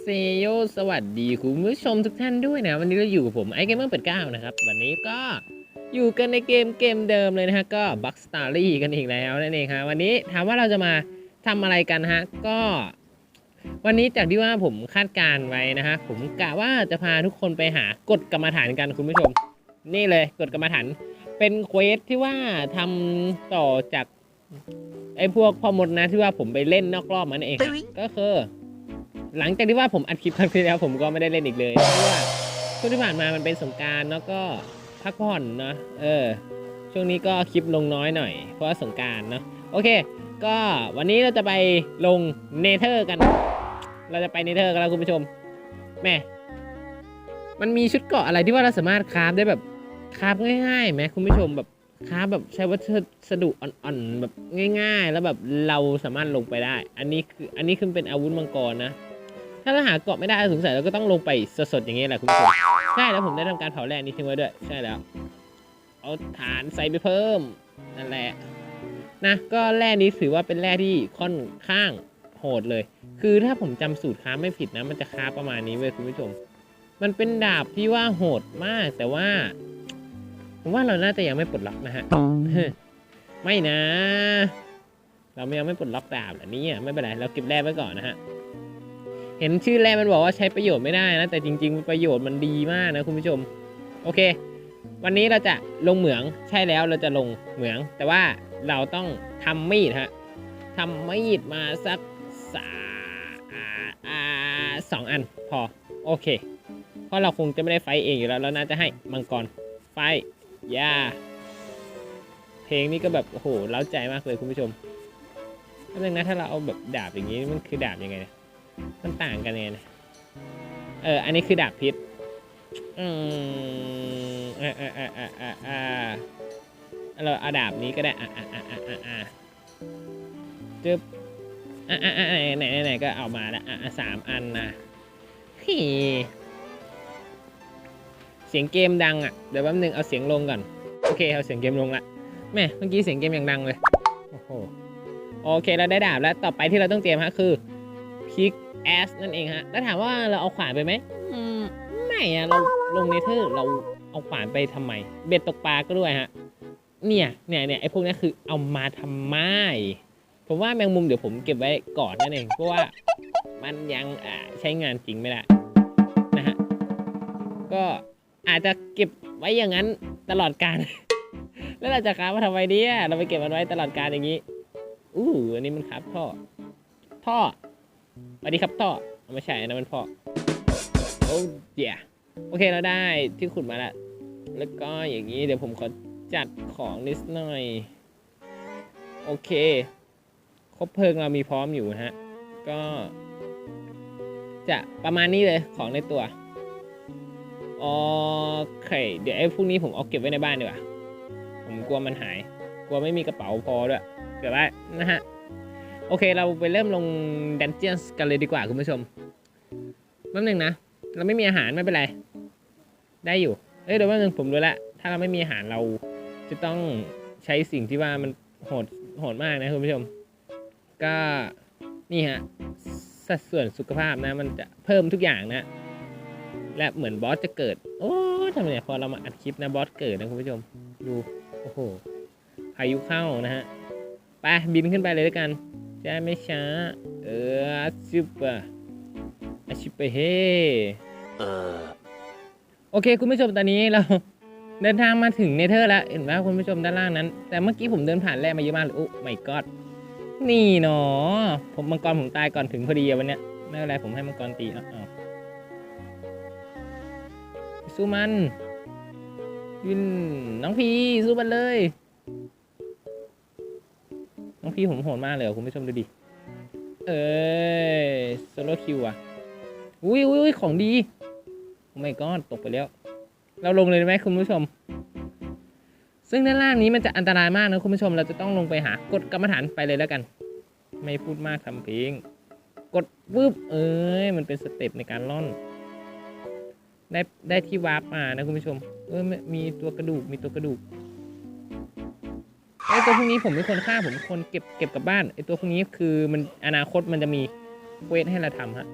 เซโยสวัสดีคุณผู้ชมทุกท่านด้วยนะ วันนี้เราอยู่กับผมไอเกมเมอร์เปิดเก้านะครับ วันนี้ก็อยู่กันในเกมเกมเดิมเลยนะฮะ ก็บัคสตารี่กันอีกแล้วนั่นเองฮะวันนี้ถามว่าเราจะมาทำอะไรกันฮะ ก็ วันนี้จากที่ว่าผมคาดการณ์ไว้นะฮะ ผมกะว่าจะพาทุกคนไปหากฎกรรมฐานกันคุณผู้ชม นี่เลยกฎกรรมฐานเป็นเควสที่ว่าทำต่อจากไอ้พวกพ่อมดนะที่ว่าผมไปเล่นนอกรอบมันเองฮะก็คือ หลังจากที่ว่าผมอัดคลิปครั้งที่แล้วผมก็ไม่ได้เล่นอีกเลยเพราะว่าช่วงที่ผ่านมามันเป็นสงการแล้วก็พักผ่อนเนาะเออ ช่วงนี้ก็คลิปลงน้อยหน่อย เพราะว่าสงการเนาะโอเค ก็วันนี้เราจะไปลงเนเธอร์กัน เราจะไปเนเธอร์กันแล้วคุณผู้ชมแม่มันมีชุดเกาะอะไรที่ว่าเราสามารถคราฟได้แบบคราฟง่ายๆไหมคุณผู้ชมแบบ คราแบบใช้วัสดุอ่อนๆแบบง่าย ๆ แล้วแบบเราสามารถลงไปได้ อันนี้คืออันนี้คือเป็นอาวุธมังกรนะ ถ้าเราหาเกาะไม่ได้สงสัยเราก็ต้องลงไปสดๆอย่างนี้แหละคุณผู้ชมใช่แล้วผมได้ทำการเผาแร่นี้ทิ้งไว้ด้วย ใช่แล้ว เอาฐานใส่ไปเพิ่มนั่นแหละนะก็แร่นี้ถือว่าเป็นแร่ที่ค่อนข้างโหดเลย คือถ้าผมจำสูตรค้าไม่ผิดนะ มันจะค้าประมาณนี้เว้ยคุณผู้ชม มันเป็นดาบที่ว่าโหดมากแต่ว่า ผมว่าเราน่าจะยังไม่ปลดล็อกนะฮะ ไม่นะ เรายังไม่ปลดล็อกดาบอันนี้ไม่เป็นไร เราเก็บแร่ไว้ก่อนนะฮะ เห็นชื่อแร่มันบอกว่าใช้ประโยชน์ไม่ได้นะ แต่จริง ๆ ประโยชน์มันดีมากนะคุณผู้ชม โอเค วันนี้เราจะลงเหมือง ใช่แล้วเราจะลงเหมือง แต่ว่าเราต้องทำมีดฮะทำมีดมาสักสาอ่าอ่าสองอันพอ โอเค เพราะเราคงจะไม่ได้ไฟท์เองอยู่แล้ว เราน่าจะให้มังกรไฟท์ ย่า เพลงนี้ก็แบบโอ้โหเล้าใจมากเลยคุณผู้ชมแล้วนึงนะถ้าเราเอาแบบดาบอย่างนี้มันคือดาบยังไงเนี่ยมันต่างกันยังไงเนี่ยเอออันนี้คือดาบพิษอืมอ่าอ่าอ่าอ่าอ่าเราเอาดาบนี้ก็ได้อ่าอ่าอ่าอ่าอ่าจึ๊บอ่าอ่าอ่าไหนไหนไหนก็เอามาละอ่าสามอันนะฮีเสียงเกมดังอะเดี๋ยวแป๊บนึงเอาเสียงลงก่อนโอเคเอาเสียงเกมลงละแม่เมื่อกี้เสียงเกมอย่างดังเลยโอ้โหโอเคเราได้ดาบแล้วต่อไปที่เราต้องเตรียมฮะคือพิกแอสนั่นเองฮะแล้วถามว่าเราเอาขวานไปไหมไม่อะเราลงเนเธอร์เราเอาขวานไปทำไม เบ็ดตกปลาก็ด้วยฮะเนี่ยเนี่ยเนี่ยไอ้พวกนี้คือเอามาทำไมผมว่าแมงมุมเดี๋ยวผมเก็บไว้ก่อนนั่นเองเพราะว่ามันยังใช้งานจริงไม่ได้นะฮะก็ อาจจะเก็บไว้อย่างนั้นตลอดการ แล้วเราจะค้ามาทำไมเนี่ยเราไปเก็บมันไว้ตลอดการอย่างนี้ อู้อันนี้มันครับท่อ ท่อสวัสดีครับท่อเอาไม่ใช่นะมันพ่อโอ้เดี๋ยโอเคเราได้ที่ขุดมาแล้วแล้วก็อย่างนี้เดี๋ยวผมขอจัดของนิดหน่อย โอเคครบเพลิงเรามีพร้อมอยู่นะฮะ ก็ จะประมาณนี้เลยของในตัว โอเค เดี๋ยวไอ้พวกนี้ผมเอาเก็บไว้ในบ้านดีกว่า ผมกลัวมันหาย กลัวไม่มีกระเป๋าพอด้วยเกิดว่านะฮะ โอเค เราไปเริ่มลงดันเจียนกันเลยดีกว่าคุณผู้ชมแป๊บหนึงนะ เราไม่มีอาหารไม่เป็นไร ได้อยู่ เอ้ยเดี๋ยวแป๊บหนึงผมรู้ละ ถ้าเราไม่มีอาหารเราจะต้องใช้สิ่งที่ว่ามันโหดโหดมากนะคุณผู้ชม ก็นี่ฮะสัดส่วนสุขภาพนะ มันจะเพิ่มทุกอย่างนะ และเหมือนบอสจะเกิด โอ้ทำไมเนี่ยพอเรามาอัดคลิปนะบอสเกิดนะคุณผู้ชม ดู โอ้โหพายุเข้านะฮะไปบินขึ้นไปเลยแล้วกันจะไม่ช้า เออซุปเปอร์อาชิปเปเฮเออโอเค คุณผู้ชมตอนนี้เราเดินทางมาถึงเนเธอร์แล้ว เห็นไหมคุณผู้ชมด้านล่างนั้น แต่เมื่อกี้ผมเดินผ่านแร่มาเยอะมากเลยโอ้ไม่กอดนี่เนาะผมมังกรผมตายก่อนถึงพอดีวันเนี้ยไม่เป็นไรผมให้มังกรตีเอาเอา สู้มัน วินน้องพีสู้มันเลย น้องพีผมโหดมากเลยคุณผู้ชมดูดิ เอ้ยโซโลคิวอะ อุ้ยอุ้ยอุ้ยของดีโอ้ไม่ก็ตกไปแล้ว เราลงเลยได้ไหมคุณผู้ชม ซึ่งด้านล่างนี้มันจะอันตรายมากนะคุณผู้ชม เราจะต้องลงไปหากดกรรมฐานไปเลยแล้วกัน ไม่พูดมากทำเพลง กดวืบเอ้ยมันเป็นสเต็ปในการล่อน ได้ได้ที่วาร์ปมานะคุณผู้ชม เออมีตัวกระดูกมีตัวกระดูกไอตัวพวกนี้ผมเป็นคนฆ่าผมคนเก็บเก็บกลับบ้านไอตัวพวกนี้คือมันอนาคตมันจะมีเวสให้เราทำฮะ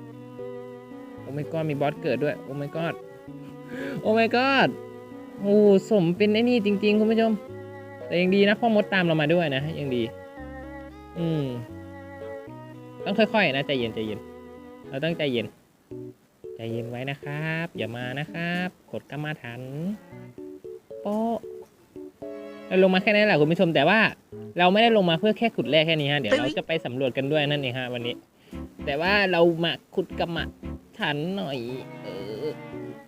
โอเม่กอมีบอสเกิดด้วย โอ้ my god โอ้ my god โอ้สมเป็นไอ้นี่จริง ๆ คุณผู้ชม แต่ยังดีนะพ่อมดตามเรามาด้วยนะยังดี อืม ต้องค่อยๆนะใจเย็นใจเย็น เราต้องใจเย็น ใจเย็นไว้นะครับ อย่ามานะครับ กดกรรมาฐานโป๊ะเราลงมาแค่นั้นแหละคุณผู้ชมแต่ว่าเราไม่ได้ลงมาเพื่อแค่ขุดแร่แค่นี้ฮะเดี๋ยวเราจะไปสำรวจกันด้วยนั่นเองฮะวันนี้ แต่ว่าเรามาขุดกรรมฐานหน่อย เออ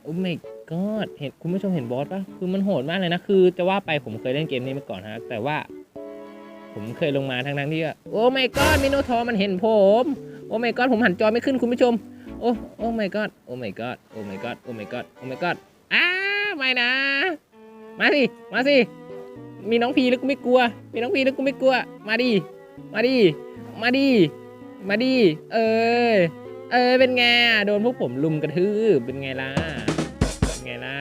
โอ้ my god เห็นคุณผู้ชมเห็นบอสปะคือมันโหดมากเลยนะคือ จะว่าไปผมเคยเล่นเกมนี้มาก่อนฮะแต่ว่า ผมเคยลงมาทั้งทั้งๆที่ว่าโอ้ my god มิโนทอร์มันเห็นผม โอ้ my god ผมหันจอไม่ขึ้นคุณผู้ชม โอ้โอ้ my god โอ้ my god โอ้ my god โอ้ my god โอ้ my god อ้าไม่นะ มาสิ มาสิ มีน้องพีแล้วกูไม่กลัว มีน้องพีแล้วกูไม่กลัว มาดิ มาดิ มาดิ มาดิ เออ เออ เป็นไง โดนพวกผมลุมกระทืบ เป็นไงล่ะ เป็นไงล่ะ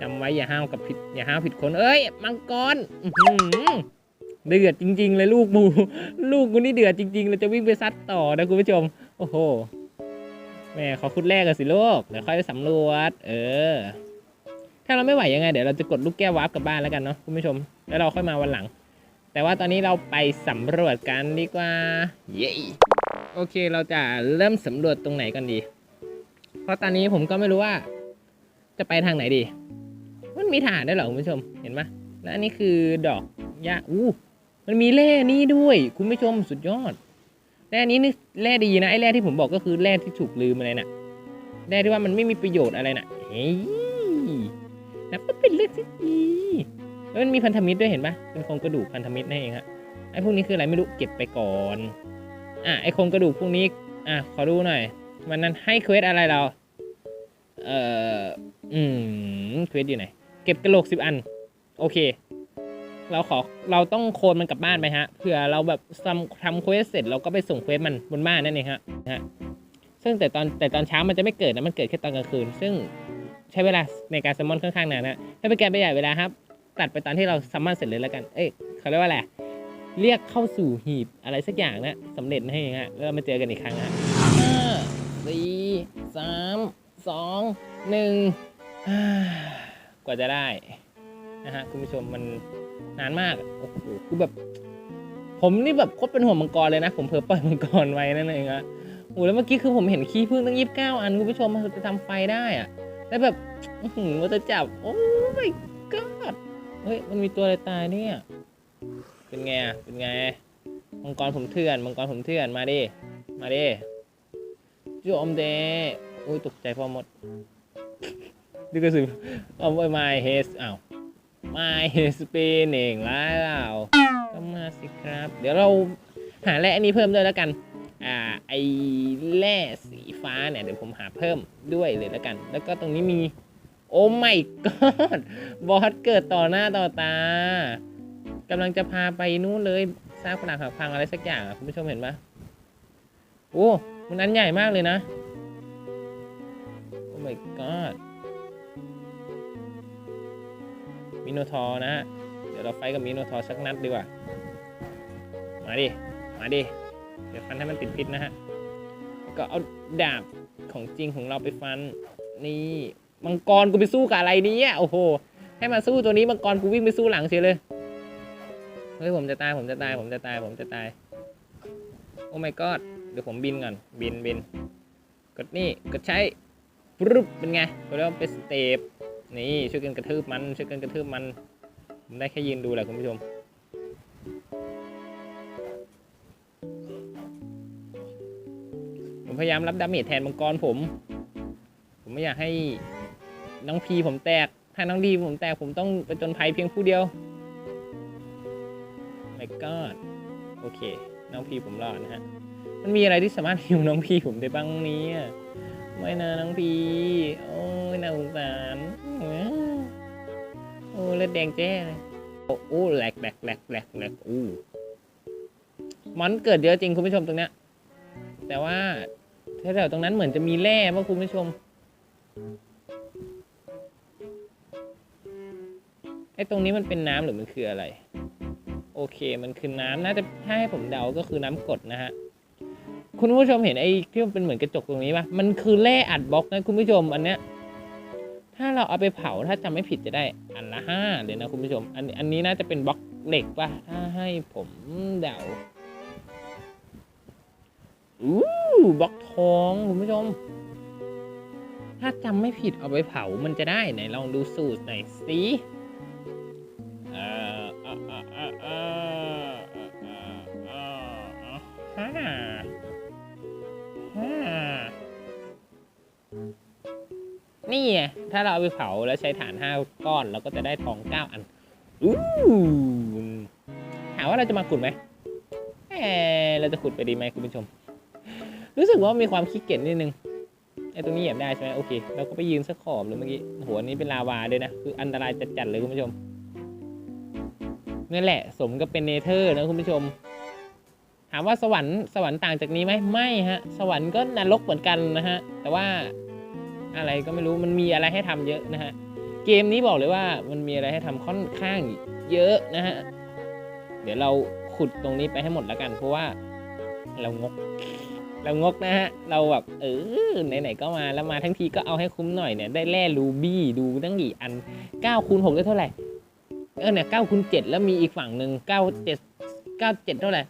จำไว้อย่าห้าวกับผิด อย่าห้าวผิดคน เอ้ย มังกรเดือดจริง ๆ เลยลูกมู ลูกกูนี่เดือดจริง ๆเราจะวิ่งไปซัดต่อนะคุณผู้ชม โอ้โห แม่ขอคุดแรกกันสิลูก เดี๋ยวค่อยไปสำรวจ เออ ถ้าเราไม่ไหวยังไง เดี๋ยวเราจะกดลูกแก้ววาร์ปกลับบ้านแล้วกันเนาะคุณผู้ชม แล้วเราค่อยมาวันหลัง แต่ว่าตอนนี้เราไปสำรวจกันดีกว่า เย้ โอเค เราจะเริ่มสำรวจตรงไหนกันดี เพราะตอนนี้ผมก็ไม่รู้ว่า จะไปทางไหนดี มันมีฐานด้วยเหรอคุณผู้ชม เห็นปะและอันนี้คือดอกหญ้าอู้ มันมีแร่นี่ด้วย คุณผู้ชมสุดยอด แร่นี้นี่แร่ดีนะไอ้แร่ที่ผมบอกก็คือแร่ที่ถูกลืมอะไรน่ะแร่ที่ว่ามันไม่มีประโยชน์อะไรน่ะเฮ้ยนับว่าเป็นเรื่องที่ดีแล้วมันมีพันธมิตรด้วยเห็นปะเป็นโครงกระดูกพันธมิตรนั่นเองฮะไอ้พวกนี้คืออะไรไม่รู้เก็บไปก่อนอะไอ้โครงกระดูกพวกนี้อะขอดูหน่อยมันนั้นให้เควสอะไรเราเอ่ออืมเควสอยู่ไหนเก็บกระโหลกสิบอัน โอเค เราขอเราต้องโคนมันกลับบ้านไปฮะเผื่อเราแบบทำทำเควสเสร็จเราก็ไปส่งเควสมันบนบ้านนั่นเองฮะนะฮะซึ่งแต่ตอนแต่ตอนเช้ามันจะไม่เกิดนะมันเกิดแค่ตอนกลางคืน ซึ่งใช้เวลาในการซัมมอนค่อนข้างนานนะถ้าเป็นการประหยัดเวลาครับ ตัดไปตอนที่เราซัมมอนเสร็จเลยแล้วกันเอ้ยเขาเรียกว่าอะไรเรียกเข้าสู่หีบอะไรสักอย่างนะสำเร็จนะฮะแล้วมาเจอกันอีกครั้งฮะห้าสี่สามสองหนึ่งกว่าจะได้นะฮะคุณผู้ชมมัน นานมากโอ้โหคือแบบ ผมนี่แบบโคตรเป็นห่วงมังกรเลยนะ ผมเผลอปล่อยมังกรไว้นั่นเองอะโอ้โหแล้วเมื่อกี้คือผมเห็นขี้ผึ้งตั้งยี่สิบเก้าอันคุณผู้ชมมันจะทำไฟได้อะแล้วแบบอื้อหือว่าจะจับ โอ้ my god เฮ้ย มันมีตัวอะไรตายเนี่ย เป็นไงอะเป็นไง มังกรผมเถื่อน มังกรผมเถื่อน มาดิ มาดิโจมเดอุ้ยตกใจพ่อมดดูกระสือเอาไว้ไม้เฮสอ้าว ไม่สเปนเองแล้วก็มาสิครับ เดี๋ยวเราหาแร่อันนี้เพิ่มด้วยแล้วกัน อ่า ไอแร่สีฟ้าเนี่ยเดี๋ยวผมหาเพิ่มด้วยเลยแล้วกัน แล้วก็ตรงนี้มี โอ้ไม่กอดบอสเกิดต่อหน้าต่อตากำลังจะพาไปนู่นเลยสร้างผนังหักพังอะไรสักอย่างคุณผู้ชมเห็นปะโอ้มันอันใหญ่มากเลยนะ โอ้ my god มิโนทอร์นะฮะ เดี๋ยวเราไฟกับมิโนทอร์สักนัดดีกว่า มาดิ มาดิ เดี๋ยวฟันให้มันติดพิษนะฮะก็เอาดาบของจริงของเราไปฟัน นี่มังกรกูไปสู้กับอะไรเนี้โอ้โห ให้มาสู้ตัวนี้มังกรกูวิ่งไปสู้หลังเฉยเลย เฮ้ยผมจะตายผมจะตายผมจะตายผมจะตาย โอ้ my god เดี๋ยวผมบินก่อน บินบินกดนี่กดใช้ปุ๊บเป็นไงเขาเรียกว่าเป็นสเตป นี่ช่วยกันกระทืบมันช่วยกันกระทืบมันผมได้แค่ยืนดูแหละคุณผู้ชมผมพยายามรับดาเมจแทนมังกรผม ผมไม่อยากให้น้องพีผมแตก ถ้าน้องดีผมแตกผมต้องไปจนภัยเพียงผู้เดียว my god โอเค น้องพีผมรอดนะฮะ มันมีอะไรที่สามารถฮิวน้องพีผมได้บ้างนี้ ไม่นะน้องพี โอ้ยน่าสงสารโอ้เลือดแดงแจ้เลยโอ้แหลกแหลกแหลกแหลกแหลกอู้มอนเกิดเยอะจริงคุณผู้ชมตรงเนี้ยแต่ว่าแถวๆตรงนั้นเหมือนจะมีแร่ป่ะคุณผู้ชมไอ้ตรงนี้มันเป็นน้ำหรือมันคืออะไร โอเคมันคือน้ำน่าจะถ้าให้ผมเดาก็คือน้ำกดนะฮะ คุณผู้ชมเห็นไอ้ที่มันเป็นเหมือนกระจกตรงนี้ปะมันคือแร่อัดบล็อกนะคุณผู้ชมอันเนี้ย ถ้าเราเอาไปเผาถ้าจำไม่ผิดจะได้อันละห้าเดี๋ยวนะคุณผู้ชม อันอันนี้น่าจะเป็นบล็อกเหล็กปะถ้าให้ผมเดาอู้บล็อกทองคุณผู้ชม ถ้าจำไม่ผิดเอาไปเผามันจะได้ไหนลองดูสูตรหน่อยสิ ถ้าเราเอาไปเผาแล้วใช้ฐานห้าก้อนเราก็จะได้ทองเก้าอันอู้ถามว่าเราจะมาขุดไหมเราจะขุดไปดีไหมคุณผู้ชม รู้สึกว่ามีความขี้เกียจนิดนึงไอ้ตรงนี้เหยียบได้ใช่ไหมโอเคเราก็ไปยืนสักขอบเลยเมื่อกี้หัวนี้เป็นลาวาด้วยนะคืออันตรายจัดๆเลยคุณผู้ชมนั่นแหละ สมกับเป็นเนเธอร์นะคุณผู้ชม ถามว่าสวรรค์สวรรค์ต่างจากนี้ไหมไม่ฮะ สวรรค์ก็นรกเหมือนกันนะฮะ แต่ว่า อะไรก็ไม่รู้มันมีอะไรให้ทำเยอะนะฮะเกมนี้บอกเลยว่ามันมีอะไรให้ทำค่อนข้างเยอะนะฮะเดี๋ยวเราขุดตรงนี้ไปให้หมดแล้วกัน เพราะว่าเรางก เรางกนะฮะ เราแบบเออไหนๆก็มาแล้วมาทั้งทีก็เอาให้คุ้มหน่อยเนี่ยได้แร่รูบี้ดูตั้งกี่อัน9คูณ6ได้เท่าไหร่เออเนี่ย9คูณ7แล้วมีอีกฝั่งหนึ่ง9 7 9 7เท่าไหร่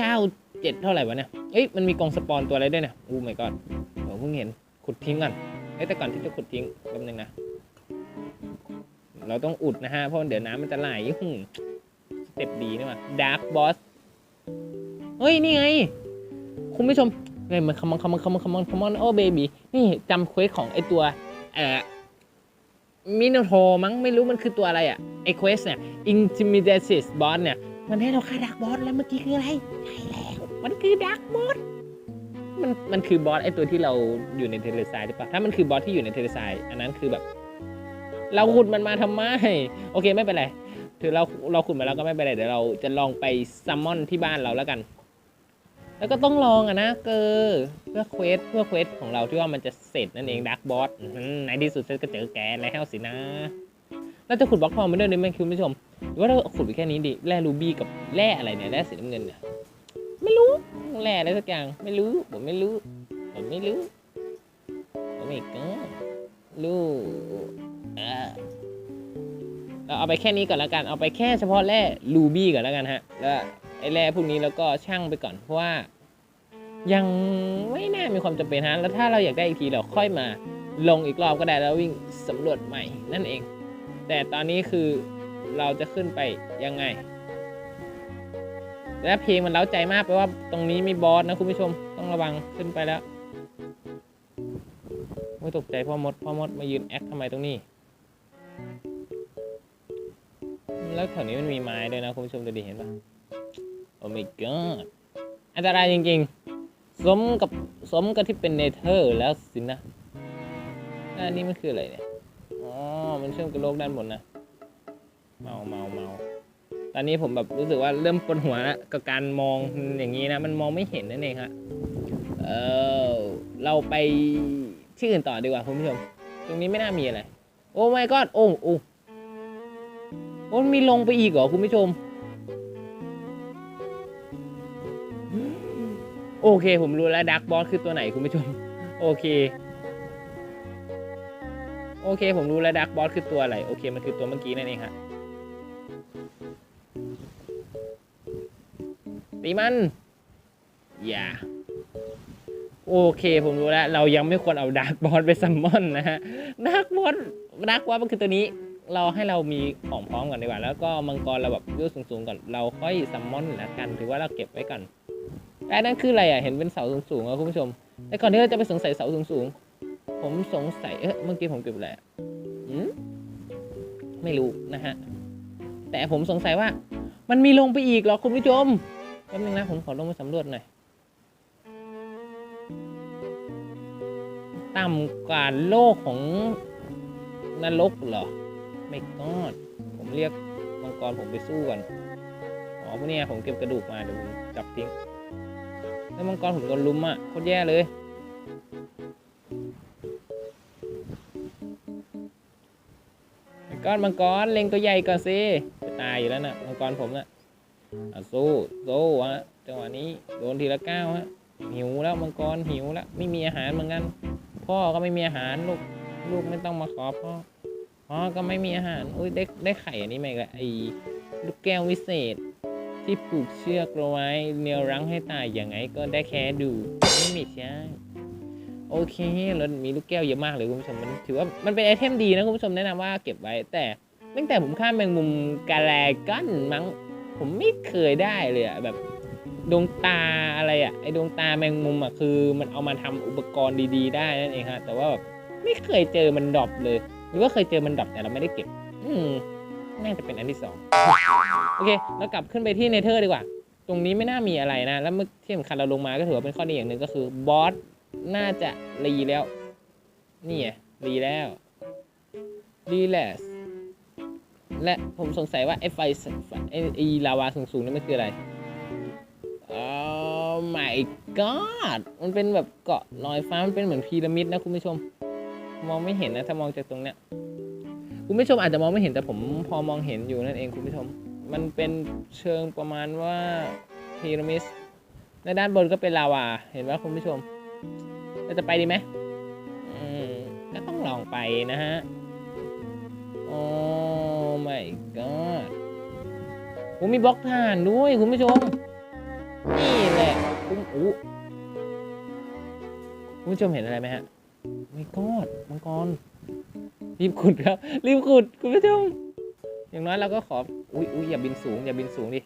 9 7เท่าไหร่วะเนี่ยเอ้ยมันมีกองสปอนตัวอะไรด้วยเนี่ยอู้ไม่ก่อนผมเพิ่งเห็นขุดทิ้งก่อน อ้แต่ก่อนที่จะขุดทิ้งแป๊บนึงนะ เราต้องอุดนะฮะ เพราะเดี๋ยวน้ำมันจะไหลหึ่มสเต็ปดีนี่ว่ะดาร์กบอสเฮ้ย นี่ไง คุณผู้ชมเฮ้ยมันคำมอนคำมอนคำมอนคำมอนคำมอนโอ้เบบี้นี่จำเควสของไอตัวเอ่อมิโนโทมั้งไม่รู้มันคือตัวอะไรอะไอเควสเนี่ย intimidasis boss เนี่ย มันให้เราฆ่าดักบอสแล้วเมื่อกี้คืออะไร ใช่แล้ว มันคือดักบอส มันมันคือบอสไอตัวที่เราอยู่ในเทเลไซด์หรือเปล่าถ้ามันคือบอสที่อยู่ในเทเลไซด์อันนั้นคือแบบ เราขุดมันมาทำไม โอเคไม่เป็นไรถือเราเราขุดมาแล้วก็ไม่เป็นไรเดี๋ยวเราจะลองไปซัมมอนที่บ้านเราแล้วกัน แล้วก็ต้องลองอะนะเกอเพื่อเควสเพื่อเควสของเราที่ว่ามันจะเสร็จนั่นเองดักบอสในที่สุดฉันก็เจอแกแล้วสินะเราจะขุดบล็อกทองไปด้วยนี่ไหมคุณผู้ชมหรือว่าเราขุดไปแค่นี้ดิแร่รูบี้กับแร่อะไรเนี่ยแร่สีน้ำเงินเนี่ย ไม่รู้แร่อะไรสักอย่าง ไม่รู้ ผมไม่รู้ ผมไม่รู้ผมไม่ก็รู้อ่าเราเอาไปแค่นี้ก่อนแล้วกัน เอาไปแค่เฉพาะแร่รูบี้ก่อนแล้วกันฮะ แล้วไอ้แร่พวกนี้แล้วก็ช่างไปก่อน เพราะว่า ยังไม่น่ามีความจำเป็นฮะ แล้วถ้าเราอยากได้อีกทีเราค่อยมาลงอีกรอบก็ได้แล้ววิ่งสำรวจใหม่นั่นเอง แต่ตอนนี้คือเราจะขึ้นไปยังไง และเพลงมันเล้าใจมากไปว่าตรงนี้มีบอสนะคุณผู้ชมต้องระวังขึ้นไปแล้วไม่ตกใจพ่อมดพ่อมดมายืนแอคทำไมตรงนี้ แล้วแถวนี้มันมีไม้ด้วยนะคุณผู้ชมดูดิเห็นปะโอ้ my god อันตรายจริงๆ สมกับสมกับที่เป็นเนเธอร์แล้วสินะอันนี้มันคืออะไรเนี่ย อ๋อ มันเชื่อมกับโลกด้านบนนะ เมาเมาเมา ตอนนี้ผมแบบรู้สึกว่าเริ่มปวดหัวแล้วกับการมองอย่างนี้นะ มันมองไม่เห็นนั่นเองฮะเออเราไปที่อื่นต่อดีกว่าคุณผู้ชม ตรงนี้ไม่น่ามีอะไร โอ้ my god โอ้โอ้โอ้มันมีลงไปอีกเหรอคุณผู้ชม โอเค ผมรู้แล้วดักบอสคือตัวไหนคุณผู้ชม โอเค โอเค ผมรู้แล้วดักบอสคือตัวอะไร โอเค มันคือตัวเมื่อกี้นั่นเองฮะ ตีมัน อย่า โอเค ผมรู้แล้ว เรายังไม่ควรเอาดักบอสไปซัมมอนนะฮะดักบอสดักบอสมันคือตัวนี้ เราให้เรามีของพร้อมก่อนดีกว่า แล้วก็มังกรเราแบบยศสูงๆก่อน เราค่อยซัมมอนและกัน ถือว่าเราเก็บไว้ก่อนแต่นั่นคืออะไรอะ เห็นเป็นเสาสูงๆอะคุณผู้ชม แต่ก่อนที่เราจะไปสงสัยเสาสูงๆ ผมสงสัย เอ๊ะ เมื่อกี้ผมเก็บอะไรอืมไม่รู้นะฮะ แต่ผมสงสัยว่ามันมีลงไปอีกเหรอคุณผู้ชม แป๊บนึงนะผมขอลงไปสำรวจหน่อยต่ำกว่าโลกของนรกเหรอ ไม่กอดผมเรียกมังกรผมไปสู้ก่อนอ๋อพวกเนี้ยผมเก็บกระดูกมาเดี๋ยวผมจับทิ้ง แล้วมังกรผมโดนลุมอะโคตรแย่เลยมังกรมังกรเล็งตัวใหญ่ก่อนสิจะตายอยู่แล้วนะ่ะมังกรผมนะ่ะ สู้สู้ฮะจังหวะนี้โดนทีละเก้าฮะหิวแล้วมังกรหิวแล้วไม่มีอาหารเหมือนกัน พ่อก็ไม่มีอาหารลูกลูกไม่ต้องมาขอพ่อพ่อก็ไม่มีอาหารอุ้ยได้ได้ไข่อันนี้ไหมกแล้วไอ้ลูกแก้ววิเศษ ที่ผูกเชือกเอาไว้เนียวรั้งให้ตายอย่างไงก็ได้แค่ดูไม่มีใช่โอเคแล้วมีลูกแก้วเยอะมากเลยคุณผู้ชมมันถือว่ามันเป็นไอเทมดีนะคุณผู้ชมแนะนำว่าเก็บไว้แต่ตั้งแต่ผมข้ามแมงมุมกาแลกันมั้ง ผมไม่เคยได้เลยอะแบบดวงตาอะไรอะไอดวงตาแมงมุมอะคือ มันเอามาทำอุปกรณ์ดี ๆ ได้นั่นเองฮะแต่ว่าแบบไม่เคยเจอมันดรอปเลย หรือว่าเคยเจอมันดรอปแต่เราไม่ได้เก็บ อืมน่าจะเป็นอันที่สองโอเคเรากลับขึ้นไปที่เนเธอร์ดีกว่า ตรงนี้ไม่น่ามีอะไรนะ แล้วเมื่อที่สำคัญเราลงมาก็ถือว่าเป็นข้อดีอย่างหนึ่งก็คือบอสน่าจะรีแล้ว นี่ไงรีแล้วรีแลส และผมสงสัยว่าไอ้ไฟไอ้ลาวาสูงๆนี่มันคืออะไรอ๋อ my god มันเป็นแบบเกาะลอยฟ้า มันเป็นเหมือนพีระมิดนะคุณผู้ชม มองไม่เห็นนะถ้ามองจากตรงเนี้ย คุณผู้ชมอาจจะมองไม่เห็นแต่ผมพอมองเห็นอยู่นั่นเองคุณผู้ชม มันเป็นเชิงประมาณว่าพีระมิดในด้านบนก็เป็นลาวา เห็นไหมคุณผู้ชมเราจะไปดีไหมอืมก็ต้องลองไปนะฮะโอ้ my god ผมมีบล็อกถ่านด้วยคุณผู้ชม นี่แหละคุณอู้คุณผู้ชมเห็นอะไรไหมฮะไม่กอดมังกรรีบขุดครับ รีบขุดคุณผู้ชม อย่างน้อยเราก็ขอ อุ้ยอุ้ยอย่าบินสูง อย่าบินสูงดิ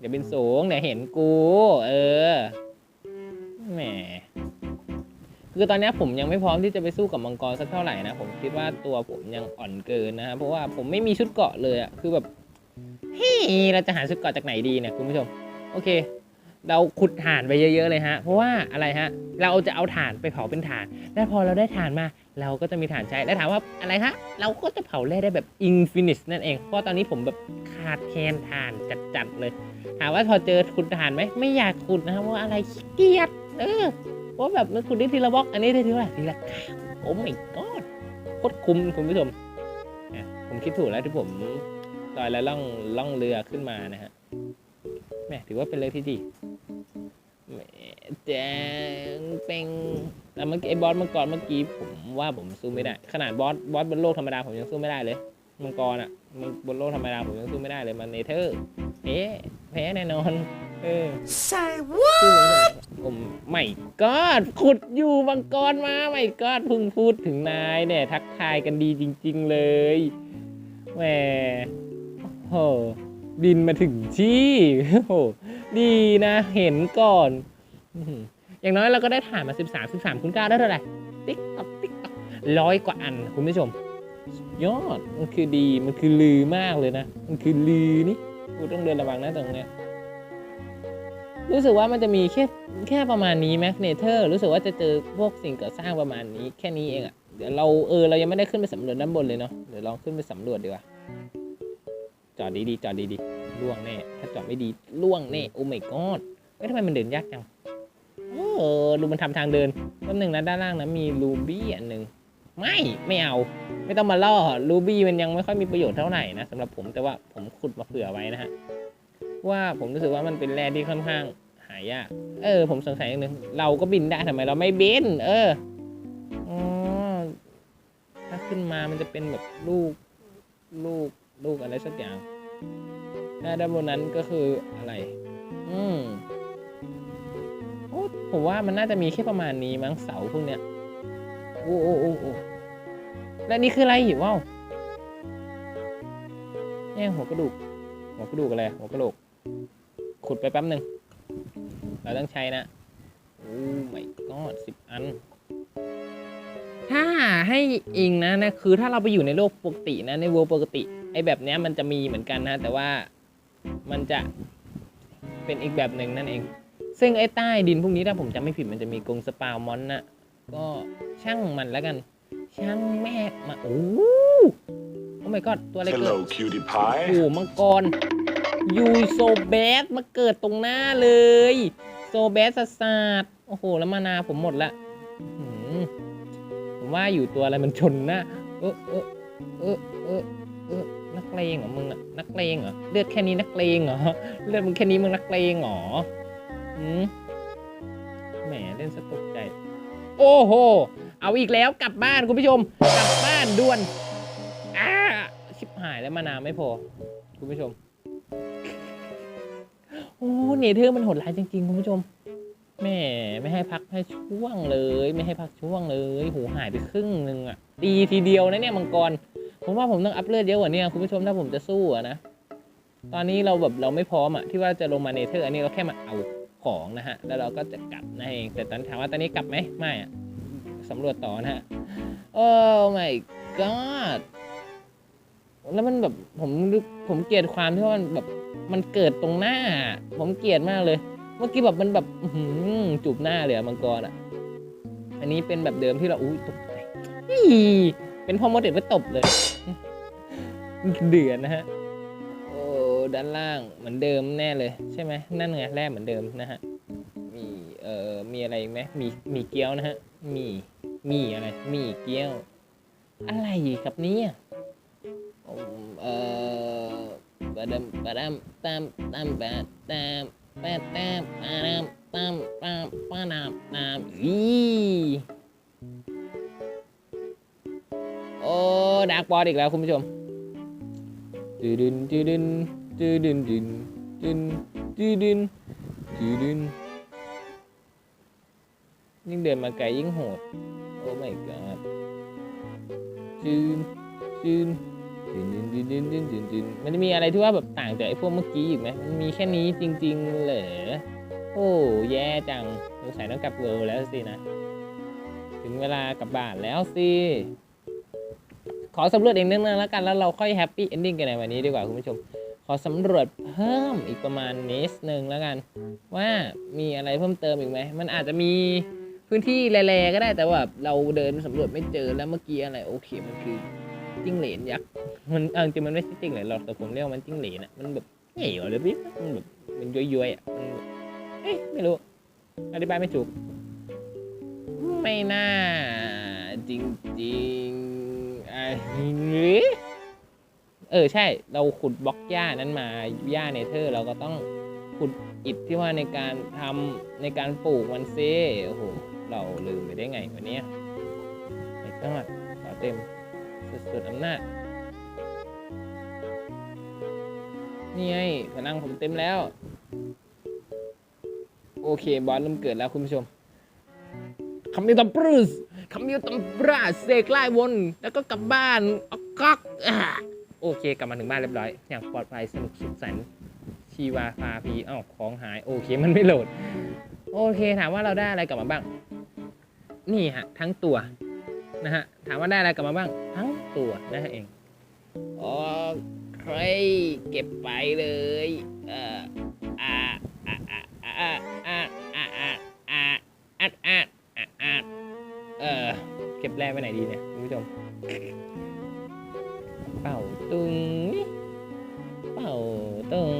อย่าบินสูงเนี่ยเห็นกู เออ แหม คือตอนนี้ผมยังไม่พร้อมที่จะไปสู้กับมังกรสักเท่าไหร่นะผมคิดว่าตัวผมยังอ่อนเกินนะฮะเพราะว่าผมไม่มีชุดเกาะเลยอะคือแบบเฮ้ยเราจะหาชุดเกาะจากไหนดีเนี่ยคุณผู้ชม โอเค เราขุดถ่านไปเยอะ ๆเลยฮะ เพราะว่าอะไรฮะ เราจะเอาถ่านไปเผาเป็นถ่าน และพอเราได้ถ่านมา เราก็จะมีถ่านใช้และถามว่าอะไรคะเราก็จะเผาแร่ได้แบบอินฟินิชนั่นเองเพราะตอนนี้ผมแบบขาดแคลนถ่านจัดๆเลยถามว่าพอเจอขุดถ่านไหมไม่อยากขุดนะครับเพราะว่าอะไรขี้เกียจเออ เพราแบบมันขุดได้ทีละบล็อก อันนี้ได้ทีละทีละกาโอ้ my god โคตรคุ้มคุณผู้ชมเนี่ยผมคิดถูกแล้วที่ผมลอยแล้วล่องล่องเรือขึ้นมานะฮะแม่ถือว่าเป็นเรื่องที่ดีแหม่แจงเป็งแต่เมื่อกี้ไอ้บอสมังกรเมื่อกี้ผมว่าผมสู้ไม่ได้ ขนาดบอสบอสบนโลกธรรมดาผมยังสู้ไม่ได้เลยมังกรอะมันบนโลกธรรมดาผมยังสู้ไม่ได้เลยมันเนเธอร์เอ๊ะแพ้แน่นอน เออ Say what? ชื่อผ ผมไม่กอดขุดอยู่มังกรมาไม่กอดเพิ่งพูดถึงนายเนี่ยทักทายกันดีจริง ๆ เลยแหมโอ้โหบินมาถึงที่โหดีนะเห็นก่อน อย่างน้อยเราก็ได้ถ่านมา 13 13คูณ9ได้เท่าไหร่ติ๊กต๊อกติ๊กต๊อกร้อยกว่าอันคุณผู้ชม ยอดมันคือดีมันคือลือมากเลยนะ มันคือลือนี่กูต้องเดินระวังนะตรงเนี้ย รู้สึกว่ามันจะมีแค่แค่ประมาณนี้แมกเนเธอร์รู้สึกว่าจะเจอพวกสิ่งก่อสร้างประมาณนี้แค่นี้เองอะ่ะเดี๋ยวเราเออเรายังไม่ได้ขึ้นไปสำรวจด้านบนเลยเนาะเดี๋ยวลองขึ้นไปสำรวจดีกว่าจอดดีๆจอดดีๆล่วงแน่ถ้าจอดไม่ดีล่วงแน่โอ้ my god เอ้ยทำไมมันเดินยากจังเออดูมันทำทางเดินแป๊บหนึ่งนะด้านล่างนะมีรูบี้อันหนึ่งไม่ไม่เอา ไม่ต้องมาล่อรูบี้มันยังไม่ค่อยมีประโยชน์เท่าไหร่นะสำหรับผมแต่ว่าผมขุดมาเผื่อไว้นะฮะ ว่าผมรู้สึกว่ามันเป็นแร่ที่ค่อนข้างหายาก เออ ผมสงสัยอย่างหนึ่งเราก็บินได้ทำไมเราไม่บิน เอออ๋อถ้าขึ้นมามันจะเป็นแบบลูก ลูก ลูกอะไรสักอย่างและด้านบนนั้นก็คืออะไร อืมโอ้ผมว่ามันน่าจะมีแค่ประมาณนี้มั้งเสาพวกเนี้ยโอ้โอ้โอ้โอ้และนี่คืออะไรหิว้าวเนี่ยหัวกระดูก หัวกระดูกอะไร หัวกระโหลก ขุดไปแป๊บหนึ่ง เราต้องใช้นะ โอ้ my god สิบอัน ถ้าให้อิงนะนะคือถ้าเราไปอยู่ในโลกปกตินะในเวลปกติไอ้แบบเนี้ยมันจะมีเหมือนกันนะ แต่ว่ามันจะเป็นอีกแบบหนึ่งนั่นเอง ซึ่งไอ้ใต้ดินพวกนี้ถ้าผมจำไม่ผิดมันจะมีกรงสปาวมอนนะก็ช่างมันแล้วกัน ช่างแม่มาโอ้โอ้ my god ตัวอะไรเกิด Hello, cutie โอ้ pie. โหมังกร ยูโซแบสมาเกิดตรงหน้าเลย โซแบสสัสดๆโอ้โห แล้วมานาผมหมดละผมว่าอยู่ตัวอะไรมันชนหน้า เออเออเออเออเออนักเลงเหรอมึงอะนักเลงเหรอเลือดแค่นี้นักเลงเหรอเลือดมึงแค่นี้มึงนักเลงเหรออืมแหมเล่นสะตกใจ โอ้โห เอาอีกแล้วกลับบ้านคุณผู้ชม กลับบ้านด่วนอ้าชิบหายแล้วมานาไม่พอ คุณผู้ชม โอ้เนเธอร์มันโหดร้ายจริงๆคุณผู้ชมแม่ไม่ให้พักให้ช่วงเลย ไม่ให้พักช่วงเลยหูหายไปครึ่งหนึ่งอะดีทีเดียวนะเนี่ยมังกรผมว่าผมต้องอัพเลือดเยอะกว่านี้คุณผู้ชมถ้าผมจะสู้อะนะตอนนี้เราแบบเราไม่พร้อมอะที่ว่าจะลงมาเนเธอร์อันนี้เราแค่มาเอาของนะฮะ แล้วเราก็จะกลับนั่นเองแต่ตอนถามว่าตอนนี้กลับไหมไม่อะสำรวจต่อนะฮะโอ้ my god แล้วมันแบบผมผมเกลียดความที่ว่ามันแบบมันเกิดตรงหน้า ผมเกลียดมากเลย เมื่อกี้แบบมันแบบจูบหน้าเลยอะมังกรอะอันนี้เป็นแบบเดิมที่เราอุ้ยตกใจเป็นพ่อมดเด็ดไปตบเลยเดือดนะฮะโอ้ด้านล่างเหมือนเดิมแน่เลย ใช่ไหมนั่นไงแร่เหมือนเดิมนะฮะมีเอ่อมีอะไรไหมมีมีเกี๊ยวนะฮะมีมีอะไรมีเกี๊ยว อะไรครับเนี่ย ba đam ba đam tam tam ba tam ba tam ba đam tam ba ba nam nam ý โอ้ดักบอลอีกแล้วคุณผู้ชมดืดินดืดินดืดินดินดินดืดินดืดินยิ่งเดินมาไกลยิ่งโหดโอ้ my god จืนจืน จืนจืนจืนจืนจืนจืนมันจะมีอะไรที่ว่าแบบต่างจากไอ้พวกเมื่อกี้อีกไหมมันมีแค่นี้จริง ๆ เหรอ โอ้แย่จังสงสัยต้องกลับเวิลแล้วสินะ ถึงเวลากลับบ้านแล้วสิ ขอสำรวจเอีกนิดนึงแล้วกันแล้วเราค่อยแฮปปี้เอนดิ้งกันในวันนี้ดีกว่าคุณผู้ชม ขอสำรวจเพิ่มอีกประมาณนิดนึงแล้วกัน ว่ามีอะไรเพิ่มเติมอีกไหมมันอาจจะมีพื้นที่แร่ๆก็ได้แต่ว่าเราเดินสำรวจไม่เจอแล้วเมื่อกี้อะไรโอเคมันคือ จิ้งเหลนยักษ์มันเอาจริงมันไม่ใช่จิ้งเหลนหรอกแต่ผมเรียกว่ามันจิ้งเหลนอะมันแบบเหนียวเลยพี่มันแบบมันย้อยๆอะมันเอ๊ะไม่รู้อธิบายไม่ถูกไม่น่า จริงๆอะเออใช่ เราขุดบล็อกหญ้านั้นมาหญ้าเนเธอร์ เราก็ต้องขุดอิฐที่ว่าในการทำในการปลูกมันเซ่โอ้โหเราลืมไปได้ไงวันนี้ไอ้ก็ขอเต็ม สุดๆอำนาจ นี่ไงพลังผมเต็มแล้ว โอเค บอสเริ่มเกิดแล้วคุณผู้ชมคำนี้ตำปรึสคำนี้ตำปราเสกไล่วน แล้วก็กลับบ้านออกก๊อกโอเค กลับมาถึงบ้านเรียบร้อย อย่างปลอดภัยสนุกสุขสันต์ชีวาพาพีอ้าวของหาย โอเค มันไม่โหลด โอเค ถามว่าเราได้อะไรกลับมาบ้าง นี่ฮะ ทั้งตัวนะฮะ ถามว่าได้อะไรกลับมาบ้าง ทั้ง ตัวนะเองโอเคเก็บไปเลย เอ่ออ่าอ่าอ่าอ่าอ่าอ่าอ่าอ่าอ่าอ่าอ่าอ่าเออเก็บแร่ไว้ไหนดีเนี่ยคุณผู้ชม เป่าตุงนี่เป่าตุง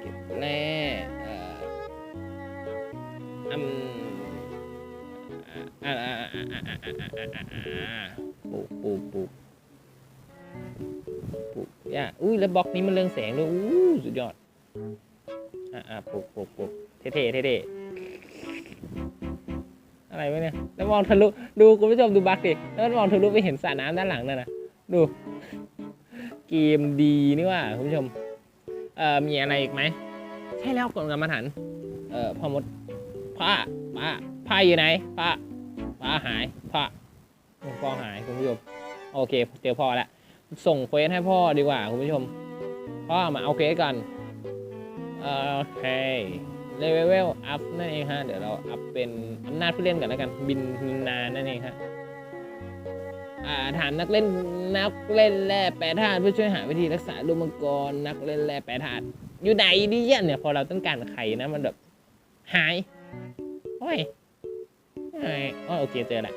เก็บแร่เอ่ออืมอ่าอ่า ปลูกปลูกปลูกปลูกย่าอุ้ยแล้วบล็อกนี้มันเรืองแสงด้วยอู้สุดยอด อ่าอ่าปลูกปลูกปลูกเท่ๆเท่อะไรวะเนี่ย แล้วมองทะลุ ดูคุณผู้ชมดูบักดิ แล้วมองทะลุไปเห็นสระน้ำด้านหลังนั่นนะดู เกมดีนี่ว่าคุณผู้ชม เอ่อ มีอะไรอีกไหม ใช่แล้วกดกรรมฐาน เอ่อ พอมด ผ้า ผ้า ผ้าอยู่ไหน ผ้า ผ้าหายผ้าพ่อหายคุณผู้ชมโอเคเจอพ่อแล้วส่งเควสให้พ่อดีกว่าคุณผู้ชมพ่อมาเอาเควสก่อนเออโอเคเลเวลอัพนั่นเองฮะเดี๋ยวเราอัพเป็นอำนาจผู้เล่นกันแล้วกันบินนานนั่นเองฮะอ่าฐานนักเล่นนักเล่นแร่แปรธาตุเพื่อช่วยหาวิธีรักษาลูกมังกรนักเล่นแร่แปรธาตุอยู่ไหนดิเยเนี่ยพอเราต้องการไข่นะมันแบบหายโอ้ย อ๋อโอเคเจอละ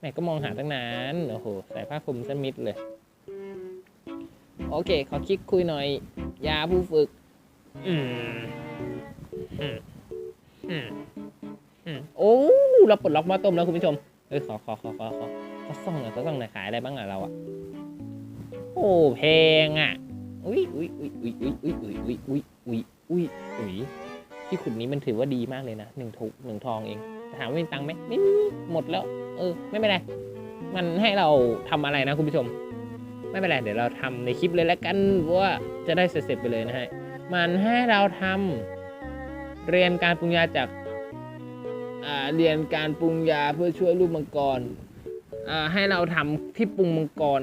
แม่ก็มองหาตั้งนานโอ้โหใส่ผ้าคลุมซะมิดเลย โอเค ขอคลิกคุยหน่อย ยาผู้ฝึก อืม อืม อืม อืม โอ้ เราปลดล็อกมาต้มแล้วคุณผู้ชม เอ้ย ขอขอขอขอขอขอส่องหน่อยขอส่องหน่อยขายอะไรบ้างอะเราอะโอ้แพงอะอุ้ยอุ้ยอุ้ยอุ้ยอุ้ยอุ้ยอุ้ยอุ้ยอุ้ยอุ้ยอุ้ยที่ขุดนี้มันถือว่าดีมากเลยนะหนึ่งถูกหนึ่งทองเอง ถามว่ามีตังค์ไหมไม่มีหมดแล้ว เออ ไม่เป็นไร มันให้เราทำอะไรนะคุณผู้ชม ไม่เป็นไร เดี๋ยวเราทำในคลิปเลยแล้วกันว่าจะได้เสร็จไปเลยนะฮะ มันให้เราทำเรียนการปรุงยาจากเรียนการปรุงยาเพื่อช่วยลูกมังกรให้เราทำที่ปรุงมังกร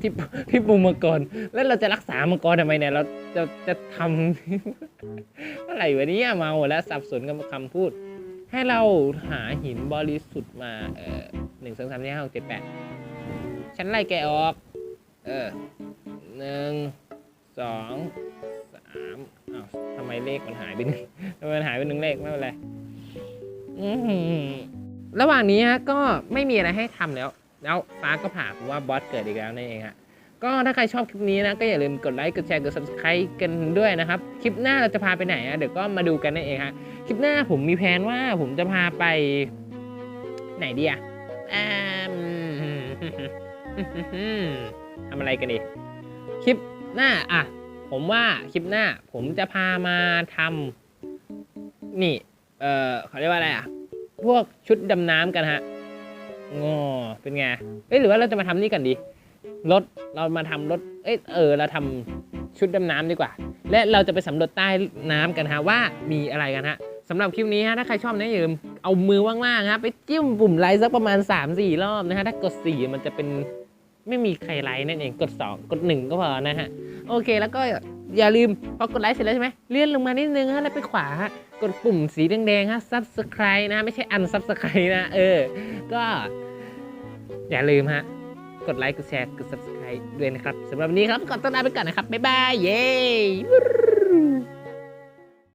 ที่ที่ปรุงมังกรแล้วเราจะรักษามังกรทำไมเนี่ยเราจะจะทำอะไรวะเนี่ยเมาหมดแล้วสับสนกับคำพูด ให้เราหาหินบริสุทธิ์มาเออหนึ่งสองสามสี่ห้าหกเจ็ดแปดฉันไล่แกออก เออหนึ่งสองสามอ้าวทำไมเลขมันหายไปหนึ่งทำไมมันหายไปหนึ่งเลขไม่เป็นไรอื้อหือระหว่างนี้ฮะก็ไม่มีอะไรให้ทำแล้ว แล้วฟ้าก็ผ่าผมว่าบอสเกิดอีกแล้วนั่นเองฮะ ก็ถ้าใครชอบคลิปนี้นะ ก็อย่าลืมกดไลค์ กดแชร์ กด subscribe กันด้วยนะครับ คลิปหน้าเราจะพาไปไหนอะเดี๋ยวก็มาดูกันนั่นเองฮะ คลิปหน้าผมมีแผนว่าผมจะพาไป ไหนดีอะอ่ามทำอะไรกันดี คลิปหน้าอะ ผมว่าคลิปหน้า ผมจะพามาทำนี่ เออเขาเรียกว่าอะไรอะ พวกชุดดำน้ำกันฮะงอเป็นไง เอ้ยหรือว่าเราจะมาทำนี่กันดี รถเรามาทำรถเอ้ยเออเราทำชุดดำน้ำดีกว่า และเราจะไปสำรวจใต้น้ำกันฮะว่ามีอะไรกันฮะสำหรับคลิปนี้ฮะถ้าใครชอบนะอย่าลืมเอามือว่างๆฮะไปจิ้มปุ่มไลค์สักประมาณ 3-4 รอบนะฮะถ้ากด 4 มันจะเป็นไม่มีใครไลค์นั่นเองกด 2 กด 1 ก็พอนะฮะ โอเคแล้วก็อย่าลืมพอกดไลค์เสร็จแล้วใช่ไหมเลื่อนลงมานิดนึงฮะแล้วไปขวาฮะกดปุ่มสีแดงๆฮะ subscribe นะ ไม่ใช่ unsubscribe นะ เออ ก็อย่าลืมฮะ กดไลค์ กดแชร์ กด subscribe ด้วยนะครับสำหรับวันนี้ครับก่อนต้นลาไปก่อนนะครับ บ๊ายบาย เย้